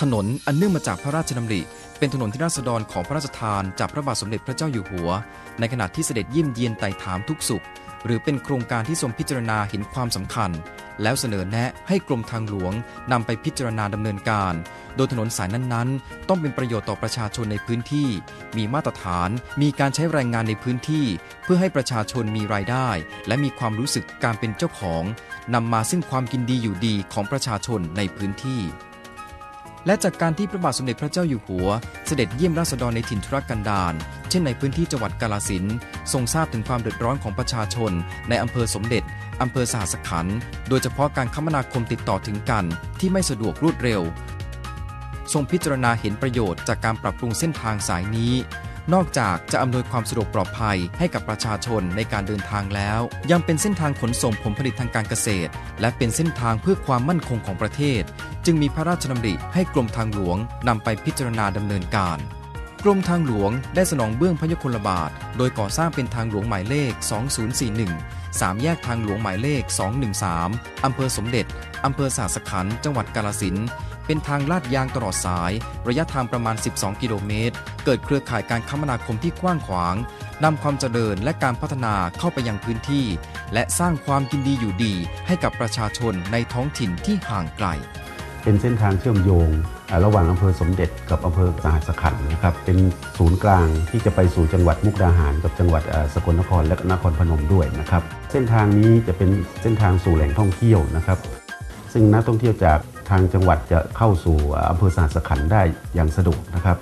ถนนอันเนื่องมาจากพระราชดำริ เป็นถนนที่ราษฎรของพระราชทานจากพระบาทสมเด็จพระเจ้าอยู่หัว ในขณะที่เสด็จเยี่ยมเยียนไต่ถามทุกสุข หรือเป็นโครงการที่ทรงพิจารณาเห็นความสำคัญ แล้วเสนอแนะให้กรมทางหลวงนำไปพิจารณาดำเนินการ โดยถนนสายนั้นๆ ต้องเป็นประโยชน์ต่อประชาชนในพื้นที่ มีมาตรฐาน มีการใช้แรงงานในพื้นที่ เพื่อให้ประชาชนมีรายได้ และมีความรู้สึกการเป็นเจ้าของนำมาซึ่งความกินดีอยู่ดีของประชาชนในพื้นที่ และจากการที่พระบาทสมเด็จพระเจ้าอยู่หัว เสด็จเยี่ยมราษฎรในถิ่นทุรกันดารเช่นในพื้นที่จังหวัดกาลสินทรงทราบถึงความเดือดร้อนของประชาชน ในอำเภอสมเด็จอำเภอสหสขันโดยเฉพาะการคมนาคมติดต่อถึงกัน ที่ไม่สะดวกรวดเร็ว ทรงพิจารณาเห็นประโยชน์จากการปรับปรุงเส้นทางสายนี้ นอกจากจะอำนวยความสะดวกปลอดภัยให้กับประชาชนในการเดินทางแล้ว ยังเป็นเส้นทางขนส่งผลผลิตทางการเกษตร และเป็นเส้นทางเพื่อความมั่นคงของประเทศ จึงมีพระราชดำริให้กรมทางหลวงนำไปพิจารณาดำเนินการ กรมทางหลวงได้สนองเบื้องพระยคลบาท โดยก่อสร้างเป็นทางหลวงหมายเลข 2041สามแยกทางหลวงหมายเลข 213 อำเภอสมเด็จ อำเภอสาสขันธ์จังหวัดกาลสินเป็นทางลาดยางตลอดสาย ระยะทางประมาณ 12 กิโลเมตร เกิดเครือข่ายการคมนาคมที่กว้างขวางนำความเจริญและการพัฒนาเข้าไปยังพื้นที่ และสร้างความกินดีอยู่ดีให้กับประชาชนในท้องถิ่นที่ห่างไกล เป็นเส้นทางเชื่อมโยง ระหว่างอำเภอสมเด็จกับอำเภอสหัสขันธ์นะครับเป็นศูนย์กลางที่จะไปสู่จังหวัดมุกดาหาร กับจังหวัดสกลนครและนครพนมด้วยนะครับเส้นทางนี้จะเป็นเส้นทางสู่แหล่งท่องเที่ยวนะครับ ซึ่งนักท่องเที่ยวจากทางจังหวัดจะเข้าสู่อ่าอำเภอสหัสขันธ์ได้อย่างสะดวกนะครับ